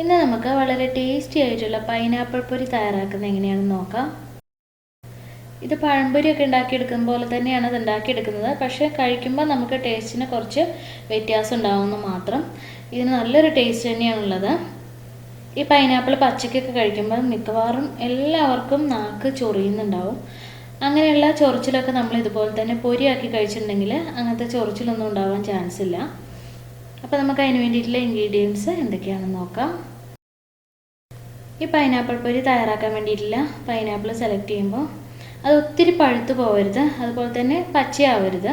ഇന്ന് നമുക്ക് വളരെ ടേസ്റ്റി ആയിട്ടുള്ള പൈനാപ്പിൾ പൊരി തയ്യാറാക്കുന്നത് എങ്ങനെയാണെന്ന് നോക്കാം. ഇത് പഴംപൊരിയൊക്കെ ഉണ്ടാക്കിയെടുക്കുന്ന പോലെ തന്നെയാണ് ഇത് ഉണ്ടാക്കിയെടുക്കുന്നത്. പക്ഷേ കഴിക്കുമ്പോൾ നമുക്ക് ടേസ്റ്റിന് കുറച്ച് വ്യത്യാസം ഉണ്ടാവുമെന്ന് മാത്രം ഇതിന് നല്ലൊരു ടേസ്റ്റ് തന്നെയാണുള്ളത് ഈ പൈനാപ്പിൾ പച്ചക്കൊക്കെ കഴിക്കുമ്പോൾ മിക്കവാറും എല്ലാവർക്കും നാക്ക് ചൊറിയുന്നുണ്ടാവും. അങ്ങനെയുള്ള ചൊറിച്ചിലൊക്കെ നമ്മൾ ഇതുപോലെ തന്നെ പൊരിയാക്കി കഴിച്ചിട്ടുണ്ടെങ്കിൽ അങ്ങനത്തെ ചൊറിച്ചിലൊന്നും ഉണ്ടാവാൻ ചാൻസ് ഇല്ല. അപ്പോൾ നമുക്ക് അതിന് വേണ്ടിയിട്ടുള്ള ഇൻഗ്രീഡിയൻസ് എന്തൊക്കെയാണെന്ന് നോക്കാം. ഈ പൈനാപ്പിൾ പൊരി തയ്യാറാക്കാൻ വേണ്ടിയിട്ടുള്ള പൈനാപ്പിൾ സെലക്ട് ചെയ്യുമ്പോൾ അത് ഒത്തിരി പഴുത്തു പോകരുത് അതുപോലെ തന്നെ പച്ചയാവരുത്.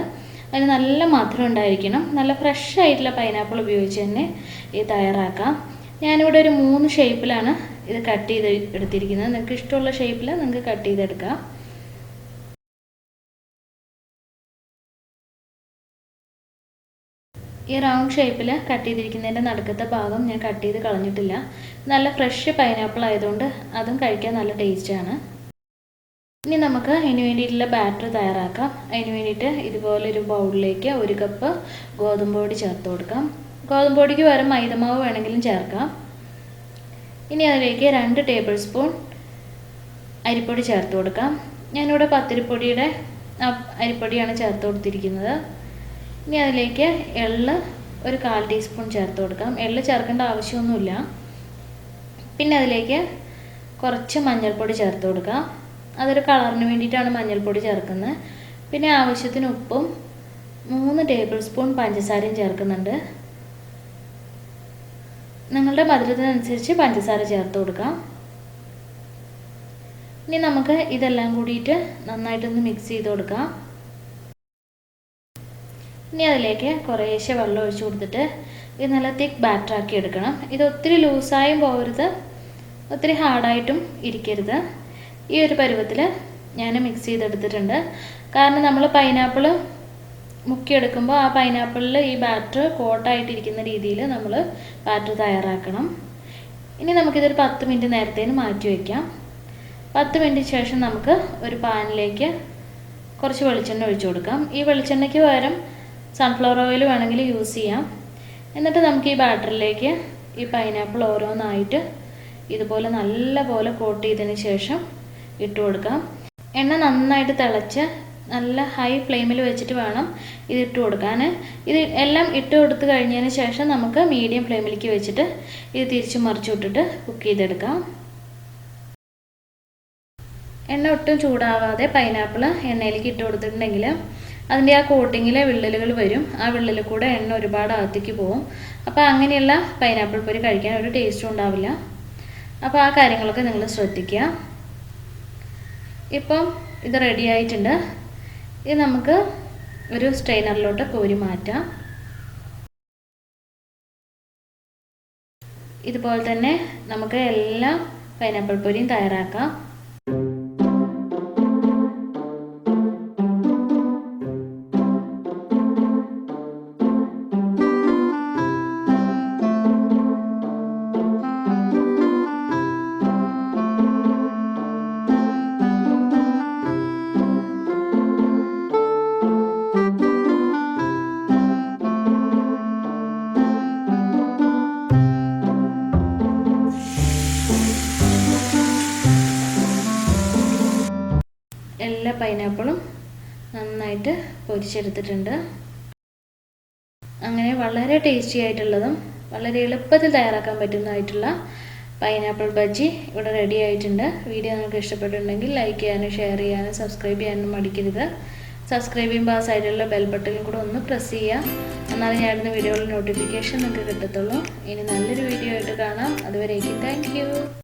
അതിന് നല്ല മധുരം ഉണ്ടായിരിക്കണം. നല്ല ഫ്രഷ് ആയിട്ടുള്ള പൈനാപ്പിൾ ഉപയോഗിച്ച് തന്നെ ഇത് തയ്യാറാക്കാം. ഞാനിവിടെ ഒരു മൂന്ന് ഷേപ്പിലാണ് ഇത് കട്ട് ചെയ്ത് എടുത്തിരിക്കുന്നത്. നിങ്ങൾക്ക് ഇഷ്ടമുള്ള ഷേപ്പിൽ നിങ്ങൾക്ക് കട്ട് ചെയ്തെടുക്കാം. ഈ റൗണ്ട് ഷേപ്പിൽ കട്ട് ചെയ്തിരിക്കുന്നതിന്റെ നടുക്കത്തെ ഭാഗം ഞാൻ കട്ട് ചെയ്ത് കളഞ്ഞിട്ടില്ല. നല്ല ഫ്രഷ് പൈനാപ്പിൾ ആയതുകൊണ്ട് അതും കഴിക്കാൻ നല്ല ടേസ്റ്റാണ് ഇനി നമുക്ക് അതിന് വേണ്ടിയിട്ടുള്ള ബാറ്റർ തയ്യാറാക്കാം. അതിന് വേണ്ടിയിട്ട് ഇതുപോലെ ഒരു ബൗളിലേക്ക് ഒരു കപ്പ് ഗോതമ്പ് പൊടി ചേർത്ത് കൊടുക്കാം. ഗോതമ്പ് പൊടിക്ക് മൈദമാവ് വേണമെങ്കിലും ചേർക്കാം. ഇനി അതിലേക്ക് രണ്ട് ടേബിൾ സ്പൂൺ അരിപ്പൊടി ചേർത്ത് കൊടുക്കാം. ഞാനിവിടെ പത്തിരിപ്പൊടിയുടെ അരിപ്പൊടിയാണ് ചേർത്ത് കൊടുത്തിരിക്കുന്നത്. ഇനി അതിലേക്ക് എള്ള് ഒരു കാൽ ടീസ്പൂൺ ചേർത്ത് കൊടുക്കാം. എള്ള് ചേർക്കേണ്ട ആവശ്യമൊന്നുമില്ല. പിന്നെ അതിലേക്ക് കുറച്ച് മഞ്ഞൾപ്പൊടി ചേർത്ത് കൊടുക്കാം. അതൊരു കളറിന് വേണ്ടിയിട്ടാണ് മഞ്ഞൾപ്പൊടി ചേർക്കുന്നത്. പിന്നെ ആവശ്യത്തിന് ഉപ്പും മൂന്ന് ടേബിൾ സ്പൂൺ പഞ്ചസാരയും ചേർക്കുന്നുണ്ട്. നിങ്ങളുടെ മധുരത്തിനനുസരിച്ച് പഞ്ചസാര ചേർത്ത് കൊടുക്കാം. ഇനി നമുക്ക് ഇതെല്ലാം കൂടിയിട്ട് നന്നായിട്ടൊന്ന് മിക്സ് ചെയ്ത് കൊടുക്കാം. ഇനി അതിലേക്ക് കുറേശ്ശെ വെള്ളം ഒഴിച്ചു കൊടുത്തിട്ട് ഇത് നല്ല തിക്ക് ബാറ്ററാക്കി എടുക്കണം. ഇത് ഒത്തിരി ലൂസായും പോകരുത്. ഒത്തിരി ഹാർഡായിട്ടും ഇരിക്കരുത്. ഈ ഒരു പരുവത്തിൽ ഞാൻ മിക്സ് ചെയ്തെടുത്തിട്ടുണ്ട്. കാരണം നമ്മൾ പൈനാപ്പിൾ മുക്കിയെടുക്കുമ്പോൾ ആ പൈനാപ്പിളിൽ ഈ ബാറ്റർ കോട്ടായിട്ടിരിക്കുന്ന രീതിയിൽ നമ്മൾ ബാറ്റർ തയ്യാറാക്കണം. ഇനി നമുക്കിതൊരു പത്ത് മിനിറ്റ് നേരത്തേന് മാറ്റി വയ്ക്കാം പത്ത് മിനിറ്റ് ശേഷം നമുക്ക് ഒരു പാനിലേക്ക് കുറച്ച് വെളിച്ചെണ്ണ ഒഴിച്ചു കൊടുക്കാം. ഈ വെളിച്ചെണ്ണയ്ക്ക് പകരം സൺഫ്ലവർ ഓയിൽ വേണമെങ്കിൽ യൂസ് ചെയ്യാം. എന്നിട്ട് നമുക്ക് ഈ ബാറ്ററിലേക്ക് ഈ പൈനാപ്പിൾ ഓരോന്നായിട്ട് ഇതുപോലെ നല്ല പോലെ കോട്ട് ചെയ്തതിന് ശേഷം ഇട്ട് കൊടുക്കാം. എണ്ണ നന്നായിട്ട് തിളച്ച് നല്ല ഹൈ ഫ്ലെയിമിൽ വെച്ചിട്ട് വേണം ഇത് ഇട്ട് കൊടുക്കാൻ. ഇത് എല്ലാം ഇട്ട് കൊടുത്ത് കഴിഞ്ഞതിന് ശേഷം നമുക്ക് മീഡിയം ഫ്ലെയിമിലേക്ക് വെച്ചിട്ട് ഇത് തിരിച്ച് മറിച്ച് വിട്ടിട്ട് കുക്ക് ചെയ്തെടുക്കാം. എണ്ണ ഒട്ടും ചൂടാവാതെ പൈനാപ്പിൾ എണ്ണയിലേക്ക് ഇട്ട് കൊടുത്തിട്ടുണ്ടെങ്കിൽ അതിന്റെ ആ കോട്ടിങ്ങിലെ വിള്ളലുകൾ വരും. ആ വിള്ളലിൽ കൂടെ എണ്ണ ഒരുപാട് അകത്തേക്ക് പോകും. അപ്പോൾ അങ്ങനെയുള്ള പൈനാപ്പിൾ പൊരി കഴിക്കാൻ ഒരു ടേസ്റ്റും ഉണ്ടാവില്ല. അപ്പോൾ ആ കാര്യങ്ങളൊക്കെ നിങ്ങൾ ശ്രദ്ധിക്കുക. ഇപ്പം ഇത് റെഡി ആയിട്ടുണ്ട്. ഇത് നമുക്ക് ഒരു സ്ട്രെയിനറിലോട്ട് കോരി മാറ്റാം. ഇതുപോലെ തന്നെ നമുക്ക് എല്ലാ പൈനാപ്പിൾ പൊരിയും തയ്യാറാക്കാം. പൈനാപ്പിളും നന്നായിട്ട് പൊരിച്ചെടുത്തിട്ടുണ്ട്. അങ്ങനെ വളരെ ടേസ്റ്റി ആയിട്ടുള്ളതും വളരെ എളുപ്പത്തിൽ തയ്യാറാക്കാൻ പറ്റുന്നതായിട്ടുള്ള പൈനാപ്പിൾ ബജ്ജി ഇവിടെ റെഡി ആയിട്ടുണ്ട്. വീഡിയോ നിങ്ങൾക്ക് ഇഷ്ടപ്പെട്ടിട്ടുണ്ടെങ്കിൽ ലൈക്ക് ചെയ്യാനും ഷെയർ ചെയ്യാനും സബ്സ്ക്രൈബ് ചെയ്യാനും മടിക്കരുത്. സബ്സ്ക്രൈബ് ചെയ്യുമ്പോൾ ആ സൈഡിലുള്ള ബെൽ ബട്ടണിൽ കൂടെ ഒന്ന് പ്രസ് ചെയ്യുക. എന്നാലും ഞാനിടുന്ന വീഡിയോയുടെ നോട്ടിഫിക്കേഷൻ നിങ്ങൾക്ക് കിട്ടത്തുള്ളൂ. ഇനി നല്ലൊരു വീഡിയോ ആയിട്ട് കാണാം. അതുവരേക്കും താങ്ക്